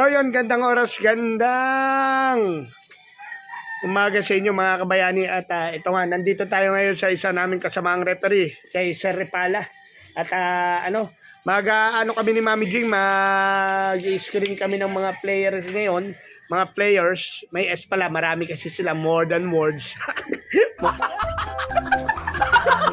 So yun, gandang oras, gandang umaga sa inyo mga kabayani at ah, ito nga, nandito tayo ngayon sa isa naming kasamaang referee, kay Sir Repala. At ah, ano, mag ah, ano kami ni Mami Jing, mag-screen kami ng mga players ngayon, mga players, may S pala, marami kasi sila, more than words.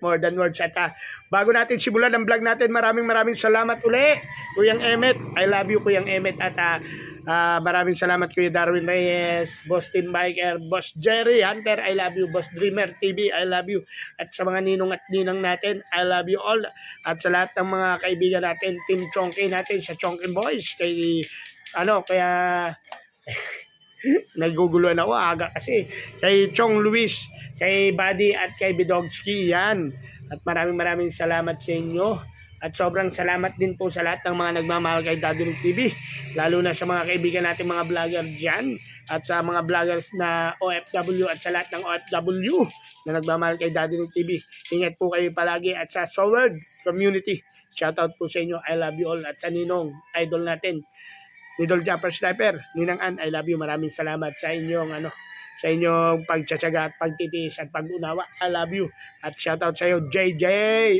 more than words. At ah, bago natin simulan ang vlog natin, maraming maraming salamat uli. Kuyang Emmet, I love you Kuyang Emmet. At ah, ah, maraming salamat Kuya Darwin Reyes, Boss Tim Biker, Boss Jerry Hunter, I love you. Boss Dreamer TV, I love you. At sa mga ninong at ninang natin, I love you all. At sa lahat ng mga kaibigan natin, Team Chonky natin, sa Chonky Boys, kay ano, kaya naguguluhan ako aga kasi kay Chong Luis, kay Buddy at kay Bidogski yan. At maraming maraming salamat sa inyo. At sobrang salamat din po sa lahat ng mga nagmamahal kay Nick TV. Lalo na sa mga kaibigan natin mga vlogger dyan. At sa mga vloggers na OFW at sa lahat ng OFW na nagmamahal kay Nick TV. Ingat po kayo palagi at sa Soward community. Shoutout po sa inyo. I love you all. At sa Ninong, idol natin. Idol Jumper Sniper, Ninang An, I love you. Maraming salamat sa inyong ano, sa inyong pagtsatsaga at pagtitiis at pag-unawa. I love you. At shoutout sa iyo, JJ.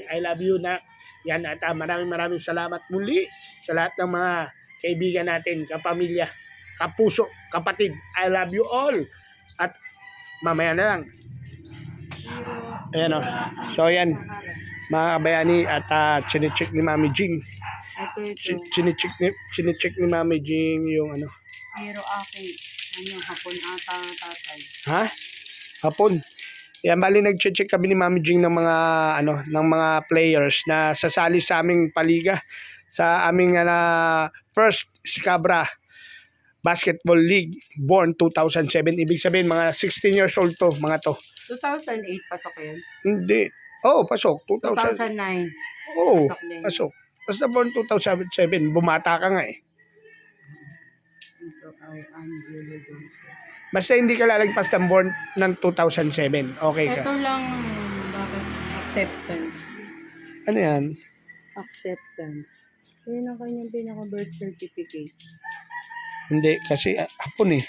I love you na. Yan at ah, maraming maraming salamat muli sa lahat ng mga kaibigan natin, kapamilya, kapuso, kapatid. I love you all. At mamaya na lang. Ayan o. So yan, mga kabayani at uh, chinecheck ni Mami Jing. Ito ito. Chi- Chinecheck ni, chinecheck ni Mami Jing yung ano. Pero akin, ano, hapon ata tatay. Ha? Hapon. Yan, bali nag-check kami ni Mami Jing ng mga ano, ng mga players na sasali sa aming paliga sa aming uh, first Scabra Basketball League born 2007. Ibig sabihin mga 16 years old to, mga to. 2008 pasok yun. Hindi. Oh, pasok 2000. 2009. Oh, pasok din. pasok. Basta born 2007, bumata ka nga eh. Ito ay Angelo Dulce. Basta hindi ka lalagpas ng born ng 2007. Okay ka. Ito lang, bakit? Acceptance. Ano yan? Acceptance. Yun ang kanyang pinaka-birth certificate. Hindi, kasi ah, hapon eh.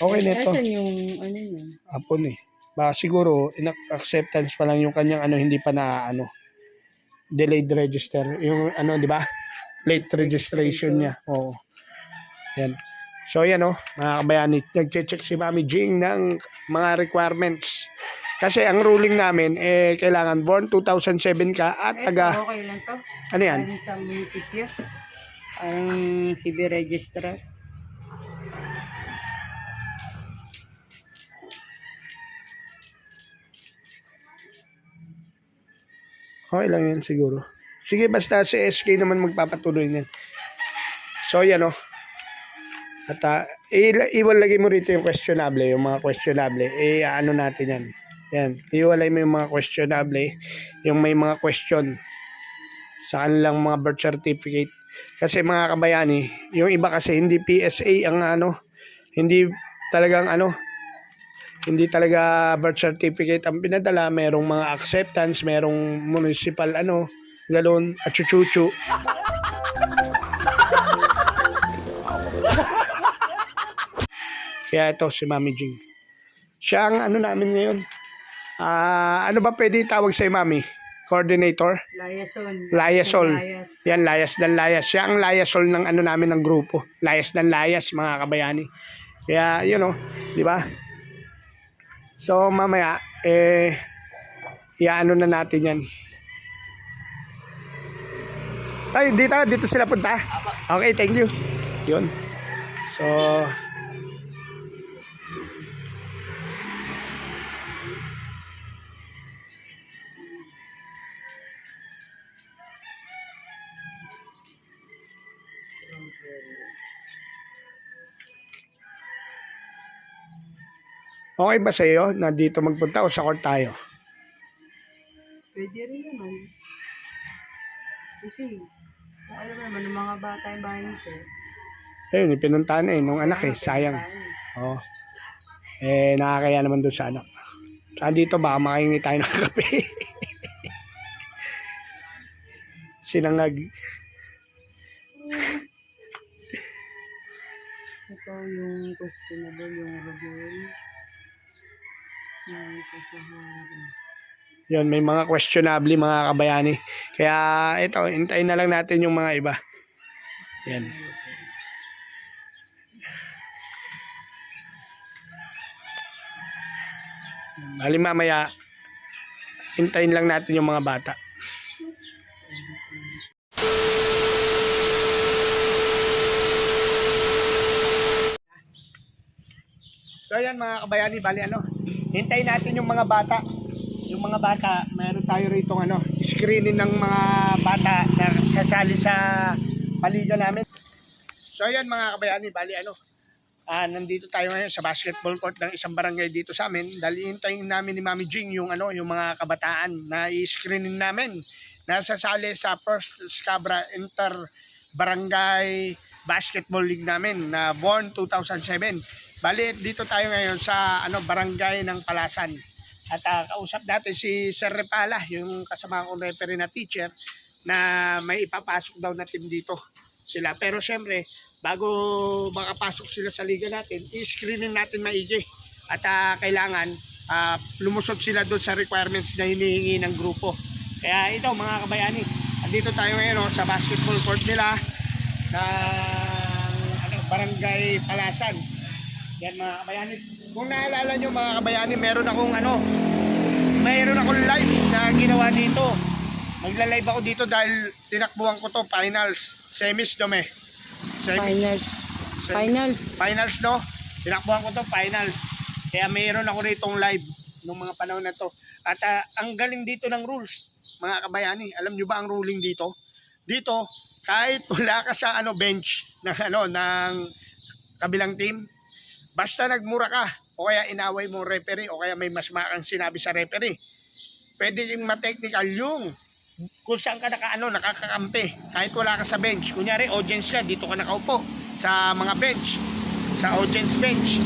Okay na ito. Nasaan yung, ano yun? Hapon eh. Baka siguro, in acceptance pa lang yung kanyang ano, hindi pa na ano, delayed register. Yung ano, di ba? Late registration niya. Oo. Yan. So yan oh, mga kabayani, nag-check si Mami Jing ng mga requirements. Kasi ang ruling namin, eh, kailangan born 2007 ka at Ito, taga, okay lang to. ano yan? Sa munisipyo. Parang CB registrar. Okay lang yan siguro. Sige, basta si SK naman magpapatuloy niyan. So, yan o. At uh, iwalagay mo rito yung questionable, yung mga questionable. Eh, ano natin yan. Yan. Iwalay mo yung mga questionable, yung may mga question sa kanilang mga birth certificate. Kasi mga kabayani, yung iba kasi hindi PSA ang ano, hindi talagang ano, hindi talaga birth certificate ang pinadala, merong mga acceptance, merong municipal ano, galon, at chuchuchu. Kaya ito si Mami Jing. Siya ang ano namin ngayon. Ah, ano ba pwede tawag sa Mami? Coordinator? Liaison. Liaison. Lias. Yan, layas dan layas. Siya ang layasol ng ano namin ng grupo. Layas dan layas, mga kabayani. Kaya, yun know, di ba? So, mamaya, eh, iaano na natin yan. Ay, dito, dito sila punta. Okay, thank you. Yun. So, Okay ba sa iyo na dito magpunta o sa court tayo? Pwede rin naman. Kasi, kung alam mo naman, mga bata yung bahay niyo, sir. Eh. Ayun, ipinuntahan eh, nung anak eh, sayang. Eh. Oo. Oh. Eh, nakakaya naman doon sa anak. Saan dito, baka makahingi tayo ng kape. Sinangag. Ito yung questionable, yung rubel. Yun, may mga questionable mga kabayani. Kaya ito, hintayin na lang natin yung mga iba. Yan. Bali mamaya, hintayin lang natin yung mga bata. So ayan mga kabayani, bali ano, hintayin natin yung mga bata. Yung mga bata, meron tayo rito ano, screening ng mga bata na sasali sa paliga namin. So ayan mga kabayani, bali ano, ah nandito tayo ngayon sa basketball court ng isang barangay dito sa amin. Dahil hintayin namin ni Mami Jing yung ano, yung mga kabataan na i-screening namin na sasali sa First Scabra Inter Barangay Basketball League namin na born 2007. Bali, dito tayo ngayon sa ano barangay ng Palasan. At ah, kausap natin si Sir Repala, yung kasama kong referee na teacher, na may ipapasok daw na team dito sila. Pero syempre, bago makapasok sila sa liga natin, i-screening natin maigi. At ah, kailangan ah, lumusot sila doon sa requirements na hinihingi ng grupo. Kaya ito mga kabayani, andito tayo ngayon oh, sa basketball court nila ng ano, barangay Palasan. Yan mga kabayani. Kung naalala nyo mga kabayani, meron akong ano, meron akong live na ginawa dito. Magla-live ako dito dahil tinakbuhan ko to finals, semis dome. Semi, Finals. sem- Finals. finals no? Tinakbuhan ko to finals. Kaya mayroon ako ditong live nung mga panahon na to. At ah, ang galing dito ng rules, mga kabayani. Alam nyo ba ang ruling dito? Dito, kahit wala ka sa ano bench ng ano ng kabilang team, basta nagmura ka o kaya inaway mo referee o kaya may mas makang sinabi sa referee, pwede yung ma-technical yung kung saan ka nakaano, nakakakampi. Kahit wala ka sa bench. Kunyari, audience ka, dito ka nakaupo sa mga bench, sa audience bench.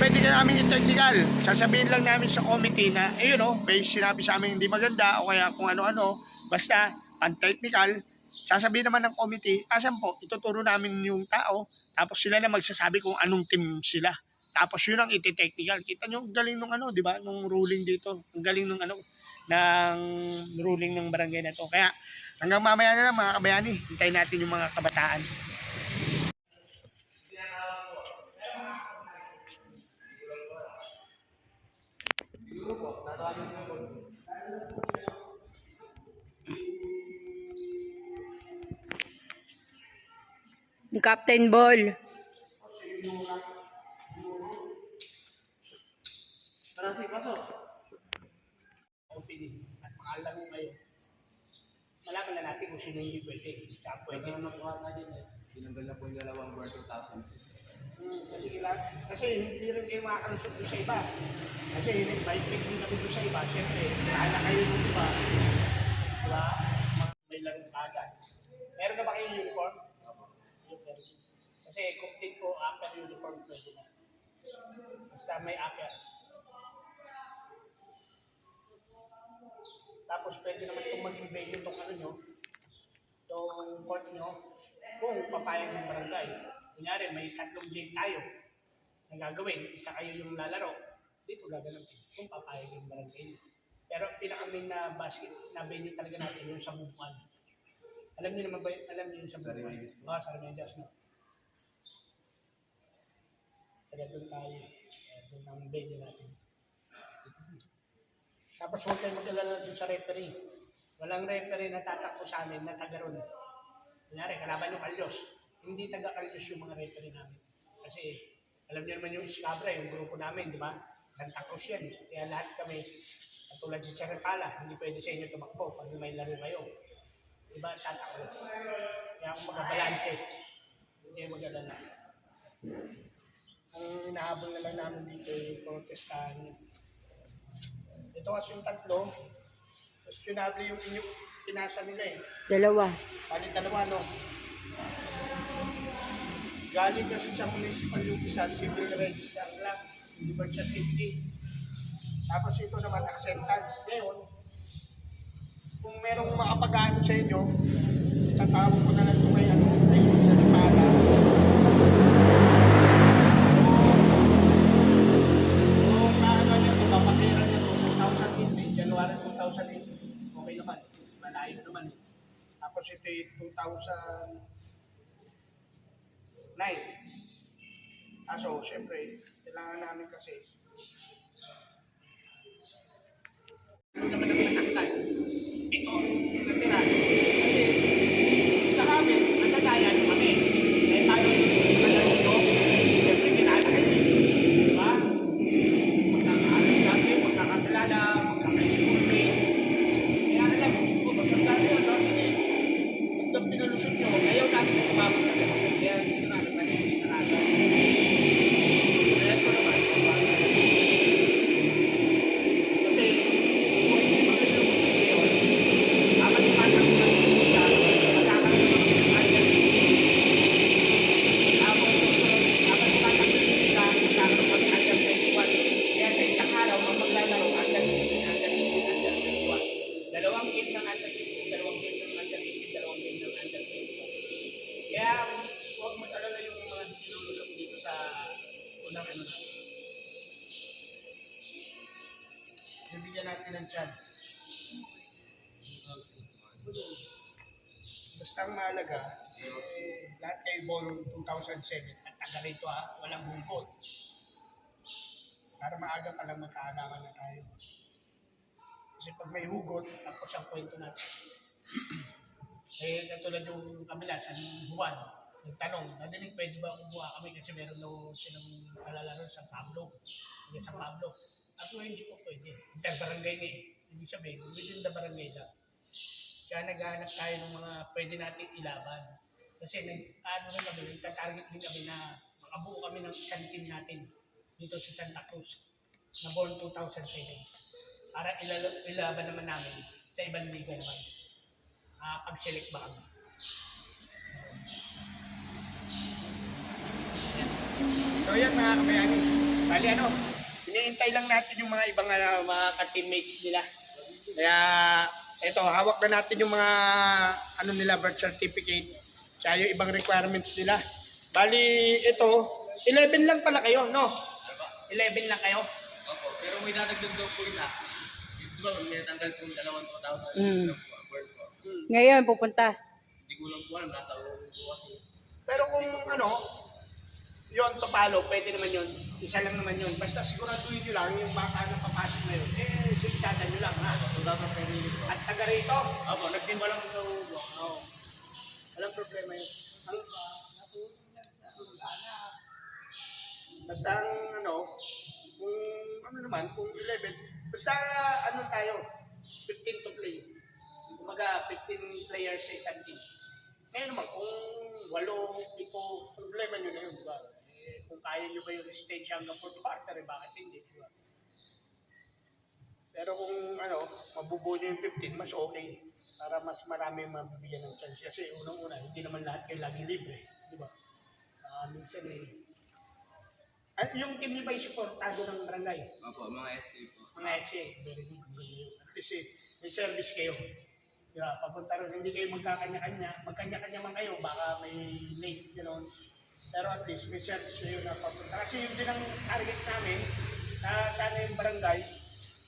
Pwede ka namin i-technical. Sasabihin lang namin sa committee na, ayun o, may sinabi sa amin hindi maganda o kaya kung ano-ano. Basta, pan-technical, sasabihin naman ng committee, asan po, ituturo namin yung tao, tapos sila na magsasabi kung anong team sila. Tapos yun ang iti-technical. Kita nyo, galing nung ano, di ba? Nung ruling dito. Ang galing nung ano, ng ruling ng barangay na to. Kaya hanggang mamaya na lang mga kabayani, hintayin natin yung mga kabataan. Captain Ball. opinion at pangalan mo kayo. Malaman na natin kung sino yung pwede. Tsaka pwede. Pwede naman po natin eh. Tinanggal na po yung dalawang board 2000. Hmm, kasi, kila, kasi hindi rin kayo makakalusot doon sa iba. Kasi invite din kami doon sa iba. Siyempre, kaya kayo ng iba. Diba? May larong agad. Meron na ba kayong uniform? Uniform. Kasi complete po upper uniform pwede na. Basta may upper. Tapos pwede naman itong maging venue itong ano nyo, itong court nyo, kung papayag ng barangay. Kunyari, may tatlong game tayo na gagawin, isa kayo yung lalaro, dito gagalawin kung papayag yung barangay. Pero pinaka-main na basket na venue talaga natin yung sa Bumpan. Alam niyo naman ba, yun? alam niyo yung sa Sa po. Oo, sa Remedios, no? Doon tayo, doon ang venue natin. Tapos huwag kayong mag-alala dun sa referee. Walang referee na tatakbo sa amin na taga ron. Kunyari, kalaban yung Kalyos. Hindi taga Kalyos yung mga referee namin. Kasi alam niyo naman yung Iskabra, yung grupo namin, di ba? Santa Cruz yan. Kaya lahat kami, katulad si Serapala, hindi pwede sa inyo tumakbo pag may laro kayo. Di ba? Tatakbo. Kaya kung magabalanse, hindi kayo mag-alala. Ang inahabol na lang namin dito yung protestahan. Ito kasi yung tatlo, questionable yung inyong pinasa nila eh. Dalawa. Bali dalawa, no? Galing kasi sa municipal yung isa, civil register lang, hindi birth certificate. Tapos ito naman, acceptance. Ngayon, kung merong makapag-ano sa inyo, tatawag ko na lang ito kay ano, kay sa Lipala. 2009. Ah, so, syempre, kailangan namin kasi? Ito natira. Kasi sa amin, Bibigyan natin ng chance. Basta ang mahalaga, eh, lahat kayo bolong 2007 at taga rito ha, walang bungkol. Para maaga pa lang magkaalaman na tayo. Kasi pag may hugot, tapos ang kwento natin. eh, katulad yung kabila sa Juan, nagtanong, nadinig pwede ba kumuha kami kasi meron daw silang palalaro sa Pablo. Hindi sa Pablo. At no, hindi po pwede. Interbarangay nga eh. Ibig sabihin, within the barangay lang. Kaya naghahanap tayo ng mga pwede natin ilaban. Kasi nag, ano rin kami, nagtatarget din kami na makabuo kami ng isang team natin dito sa Santa Cruz na born 2007 para ilalo, ilaban naman namin sa ibang liga naman. Ah, pag-select ba kami. So yan mga kabayani. Bali ano, iniintay lang natin yung mga ibang ano, mga ka-teammates nila. Kaya ito, hawak na natin yung mga ano nila, birth certificate, tsaka yung ibang requirements nila. Bali, ito, 11 lang pala kayo, no? 11 lang kayo. Opo, pero may dadagdag daw po isa. Di ba, may natanggal po yung dalawang 2,000 Mm. lang po, award po. Ngayon, pupunta. Hindi ko lang po alam, nasa ulo po kasi. Pero kung ano, yon to follow, pwede naman yon. Isa lang naman yon. Basta siguraduhin nyo lang yung bata na papasok na yun. Eh, sigtada nyo lang, ha? 2,000 sarili po. At taga rito, Opo, nagsimba lang po sa ulo. Oo. Walang problema yun. Ang, basta ang ano, kung ano naman, kung 11, basta ano tayo, 15 to play. Kumaga, 15 players sa isang team. Ngayon naman, kung walo, ito, problema nyo na yun, di ba? Eh, kung kaya nyo ba yung stage hanggang fourth quarter, eh, bakit hindi, di ba? Pero kung ano, mabubuo nyo yung 15, mas okay. Para mas marami mabibigyan ng chance. Kasi unang-una, hindi naman lahat kayo lagi libre. Di ba? Ah, minsan eh. Ah, yung team nyo ba yung supportado ng barangay? Opo, mga SK po. Mga SA, very good. At least eh, may service kayo. Di ba? Papunta ron, hindi kayo magkakanya-kanya. Magkanya-kanya man kayo, baka may late, gano'n. Pero at least may service na papunta. Kasi yun din ang target namin, na sana yung barangay,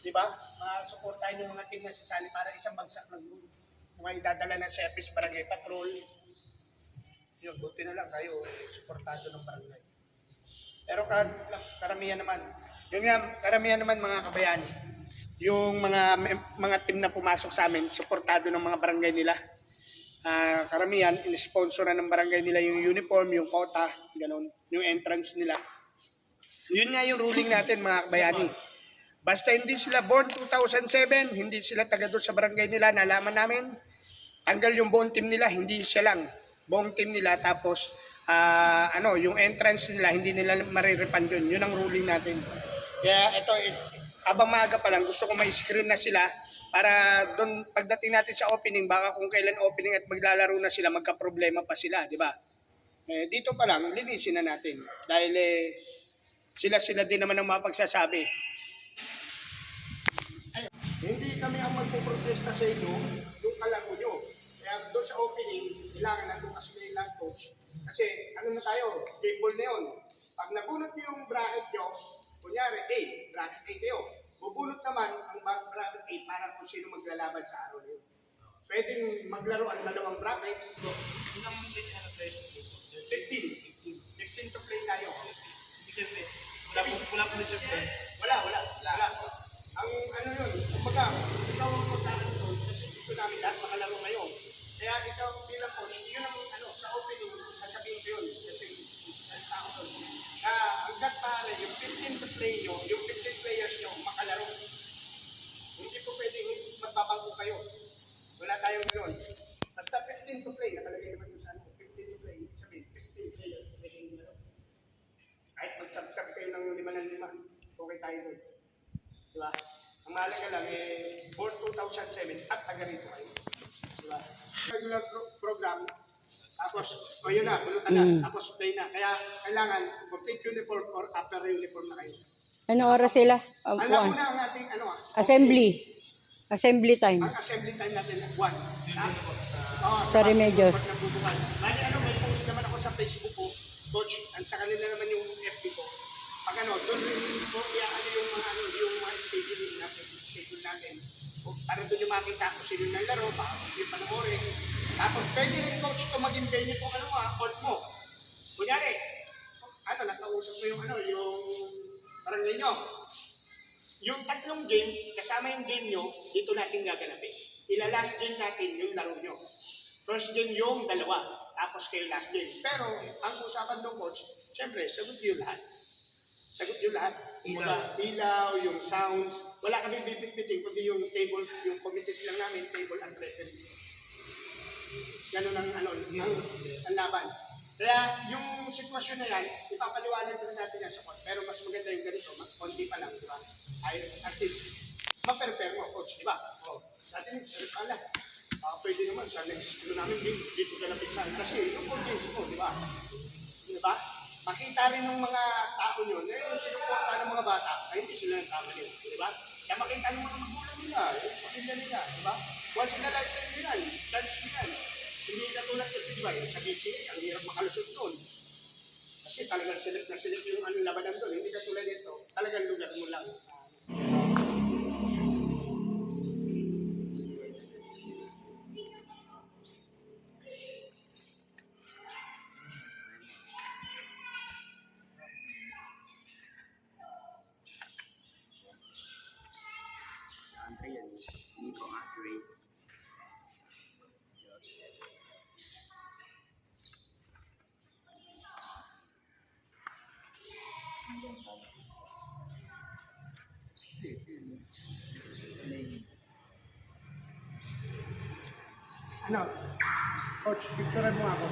di ba? Masuportahan yung mga team na sasali para isang bagsak ng mga idadala ng service barangay patrol. Yun, buti na lang kayo, suportado ng barangay. Pero kar karamihan naman, yun nga, karamihan naman mga kabayani, yung mga mga team na pumasok sa amin, suportado ng mga barangay nila. Ah, karamihan, in-sponsor na ng barangay nila yung uniform, yung kota, ganun, yung entrance nila. Yun nga yung ruling natin mga kabayani. Basta hindi sila born 2007, hindi sila taga doon sa barangay nila, nalaman namin, tanggal yung buong team nila, hindi siya lang. Buong team nila, tapos, ah, ano, yung entrance nila, hindi nila marirepand yun. Yun ang ruling natin. Kaya ito, it- habang maaga pa lang, gusto ko may screen na sila para doon pagdating natin sa opening, baka kung kailan opening at maglalaro na sila, magka-problema pa sila, di ba? Eh, dito pa lang, linisin na natin. Dahil eh, sila-sila din naman ang mapagsasabi. Ay, hindi kami ang magpuprotesta sa inyo, yung kalaro nyo. Kaya doon sa opening, kailangan nandun kasi may land coach. Kasi ano na tayo, table na yun. Pag nabunot nyo yung bracket nyo, kunyari A, bracket A kayo. Bubunot naman ang bracket A para kung sino maglalaban sa araw na yun. pwedeng maglaro ang dalawang bracket. Ilang minute na tayo sa 15. 15 to play tayo. Siyempre, wala po, wala po siyempre. Wala, wala, wala. Ang ano yun, kumbaga, ikaw ang magkakaroon kasi gusto namin lahat makalaro ngayon. Kaya ikaw bilang coach, yun ang ano, sa opening, sasabihin ko yun. Kasi ako doon. Ah, hanggat pare, yung 15 to play nyo, yung 15 players nyo, makalaro. Hindi po pwedeng magbabago kayo. Wala tayong gano'n. Basta 15 to play, nakalagay naman yung sa ano, 15 to play, sabihin, 15 players, pwedeng laro. Kahit magsabsab kayo ng lima ng lima, okay tayo doon. Di ba? Ang mahalaga lang, eh, board 2007 at taga rito kayo. Di ba? Regular pro- program, tapos, o yun na, bulutan na, Mm. tapos play na. Kaya kailangan complete uniform or upper uniform na kayo. Ano oras sila? Um, Alam mo one. na ang ating ano ah, Assembly. Assembly time. ang assembly time natin, one. Ha? Oo, Sa Remedios. pag. Bali, ano, may post naman ako sa Facebook ko, coach, at sa kanila naman yung FB ko. Pag ano, doon rin po, kaya ano yung mga, ano, yung mga schedule natin, schedule natin. Para doon yung makita ko sino ng laro, baka yung panoorin. Tapos, pwede rin coach ko maging venue kung ano ah, call mo. Kunyari, ano, nakausap mo yung ano, yung parang ninyo. Yung tatlong game, kasama yung game nyo, dito natin gaganapin. Ila-last game natin yung laro nyo. First game yung dalawa, tapos kayo last game. Pero, ang usapan ng coach, syempre, sagot yung lahat. Sagot yung lahat. Ilaw. ilaw, yung sounds. Wala kami bibitbitin, kundi yung table, yung committees lang namin, table and referees. Ganun ang, ano, ang, ang laban. Kaya yung sitwasyon na yan, ipapaliwanag na natin yan sa court. Pero mas maganda yung ganito, konti pa lang, di ba? Ay, at least, ma-prepare mo, coach, di ba? Dati yung sir pala. Ah, pwede naman sa next ano namin, dito, dito ka lapit sa Kasi yung audience mo, di ba? Di ba? Makita rin ng mga tao yun, eh, yung sinuporta ng mga bata, ay hindi sila nagkamali, di ba? Kaya makita ng mga magulang nila, yung pamilya nila, di ba? Once in a lifetime nila, chance nila. Hindi katulad kasi, di ba, yung sa BC, ang hirap makalusot doon. Kasi talagang select na select yung ano labanan doon. Hindi katulad nito, talagang lugar mo lang. Ano? Coach, picturean mo ako.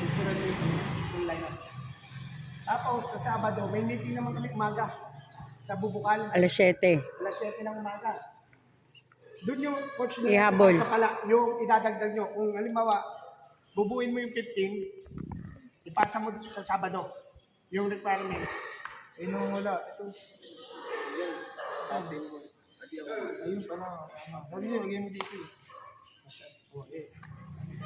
Picturean mo yung, yung lineup. Tapos, sa Sabado, may meeting naman kami umaga. Sa Bubukal. Alas 7. Alas 7 ng umaga. Doon yung coach na Ihabol. sa pala, yung idadagdag nyo. Kung halimbawa, bubuin mo yung 15, ipasa mo sa Sabado. Yung requirements. Nung wala, ito. Ayun pa na. Sabi niyo, lagyan mo dito eh. Oh, eh.